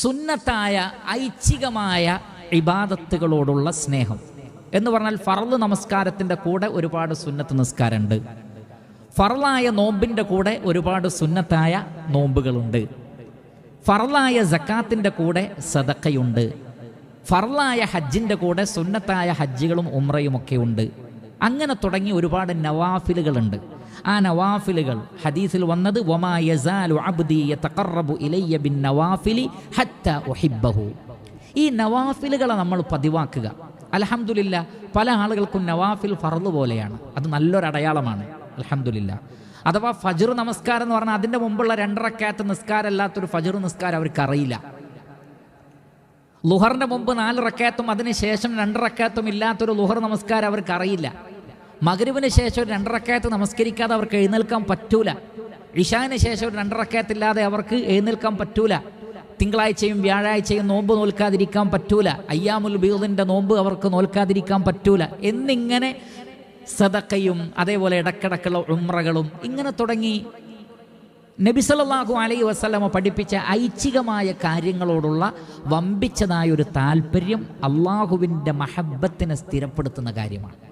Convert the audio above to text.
സുന്നത്തായ ഐച്ഛികമായ ഇബാദത്തുകളോടുള്ള സ്നേഹം. എന്ന് പറഞ്ഞാൽ ഫറൾ നമസ്കാരത്തിന്റെ കൂടെ ഒരുപാട് സുന്നത്ത് നിസ്കാരമുണ്ട്. ഫറലായ നോമ്പിന്റെ കൂടെ ഒരുപാട് സുന്നത്തായ നോമ്പുകളുണ്ട്. ഫറലായ ജക്കാത്തിന്റെ കൂടെ സദക്കയുണ്ട് ഫറലായ ഹജ്ജിന്റെ കൂടെ സുന്നത്തായ ഹജ്ജികളും ഉമ്രയുമൊക്കെ ഉണ്ട് അങ്ങനെ തുടങ്ങി ഒരുപാട് നവാഫിലുകളുണ്ട്. ആ നവാഫിലുകൾ ഹദീസിൽ വന്നത് ഈ നവാഫിലുകളെ നമ്മൾ പതിവാക്കുക. അലഹമുല്ല പല ആളുകൾക്കും നവാഫിൽ ഫറുദ് പോലെയാണ്. അത് നല്ലൊരടയാളമാണ് അലഹമുല്ല അഥവാ ഫജർ നമസ്കാരം എന്ന് പറഞ്ഞാൽ അതിന്റെ മുമ്പുള്ള രണ്ടരക്കാത്ത നിസ്കാരം അല്ലാത്തൊരു ഫജർ നിസ്കാരം അവർക്കറിയില്ല. ലുഹറിന്റെ മുമ്പ് നാല് റക്കാത്തും അതിനുശേഷം രണ്ട് റക്കാത്തും ഇല്ലാത്തൊരു ലുഹർ നമസ്കാരം അവർക്ക് അറിയില്ല മകരുവിന് ശേഷം ഒരു രണ്ട് റക്കാത്ത് നമസ്കരിക്കാതെ അവർക്ക് എഴുന്നേൽക്കാൻ പറ്റൂല. ഇഷാന് ശേഷം ഒരു രണ്ടരക്കയത്തില്ലാതെ അവർക്ക് എഴുന്നേൽക്കാൻ പറ്റൂല. തിങ്കളാഴ്ചയും വ്യാഴാഴ്ചയും നോമ്പ് നോൽക്കാതിരിക്കാൻ പറ്റൂല. അയ്യാമുൽ ബീദിന്റെ നോമ്പ് അവർക്ക് നോൽക്കാതിരിക്കാൻ പറ്റൂല. എന്നിങ്ങനെ സദക്കയും അതേപോലെ ഇടക്കിടക്കുള്ള ഉമ്രകളും ഇങ്ങനെ തുടങ്ങി. നബി അലൈ അലൈഹി വസല്ലമ പഠിപ്പിച്ച ഐച്ഛികമായ കാര്യങ്ങളോടുള്ള വമ്പിച്ചതായ ഒരു താല്പര്യം അള്ളാഹുവിന്റെ മഹബത്തിനെ സ്ഥിരപ്പെടുത്തുന്ന കാര്യമാണ്.